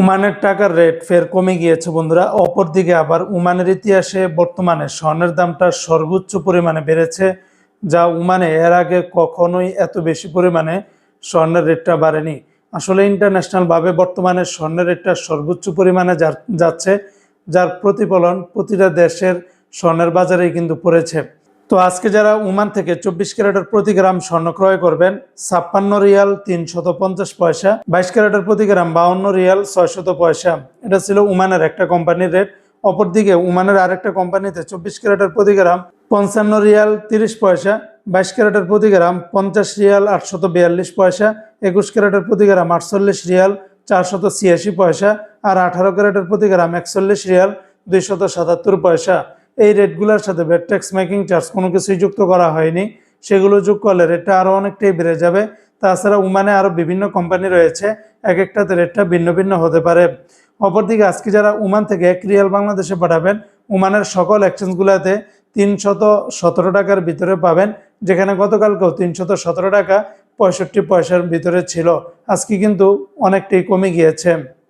উমানের টাকার রেট ফের কমে গিয়েছে, বন্ধুরা। অপরদিকে আবার উমানের ইতিহাসে বর্তমানে স্বর্ণের দামটা সর্বোচ্চ পরিমাণে বেড়েছে, যা উমানে এর আগে কখনোই এত বেশি পরিমাণে স্বর্ণের রেটটা বাড়েনি। আসলে ইন্টারন্যাশনালভাবে বর্তমানে স্বর্ণের রেটটা সর্বোচ্চ পরিমাণে যাচ্ছে, যার প্রতিফলন প্রতিটা দেশের স্বর্ণের বাজারেই কিন্তু পড়েছে। তো আজকে যারা উমান থেকে চব্বিশ ক্যারেটের প্রতি গ্রাম স্বর্ণ ক্রয় করবেন, ছাপ্পান্ন রিয়াল তিনশত পঞ্চাশ পয়সা, বাইশ ক্যারেটের প্রতি গ্রাম বাউন্ন রিয়াল ছয়শত পয়সা। এটা ছিল উমানের একটা কোম্পানির রেট। অপরদিকে উমানের আরেকটা কোম্পানিতে চব্বিশ ক্যারেটের প্রতি গ্রাম পঞ্চান্ন রিয়াল তিরিশ পয়সা, বাইশ ক্যারেটের প্রতি গ্রাম পঞ্চাশ রিয়াল আটশত বিয়াল্লিশ পয়সা, একুশ ক্যারেটের প্রতি গ্রাম আটচল্লিশ রিয়াল চারশত ছিয়াশি পয়সা আর আঠারো ক্যারেটের প্রতি গ্রাম একচল্লিশ রিয়াল দুইশত সাতাত্তর পয়সা। এই রেটগুলোর সাথে ভ্যাট ট্যাক্স মেকিং চার্জ কোনো কিছুই যুক্ত করা হয়নি। সেগুলো যোগ করলে রেটটা আরও অনেকটাই বেড়ে যাবে। তাছাড়া উমানে আরও বিভিন্ন কোম্পানি রয়েছে। এক একটাতে রেটটা ভিন্ন ভিন্ন হতে পারে। অপরদিকে আজকে যারা উমান থেকে এক রিয়াল বাংলাদেশে পাঠাবেন, উমানের সকল এক্সচেঞ্জগুলোতে তিনশত সতেরো টাকার ভিতরে পাবেন, যেখানে গতকালকেও তিনশত সতেরো টাকা পঁয়ষট্টি পয়সার ভিতরে ছিল। আজকে কিন্তু অনেকটাই কমে গিয়েছে।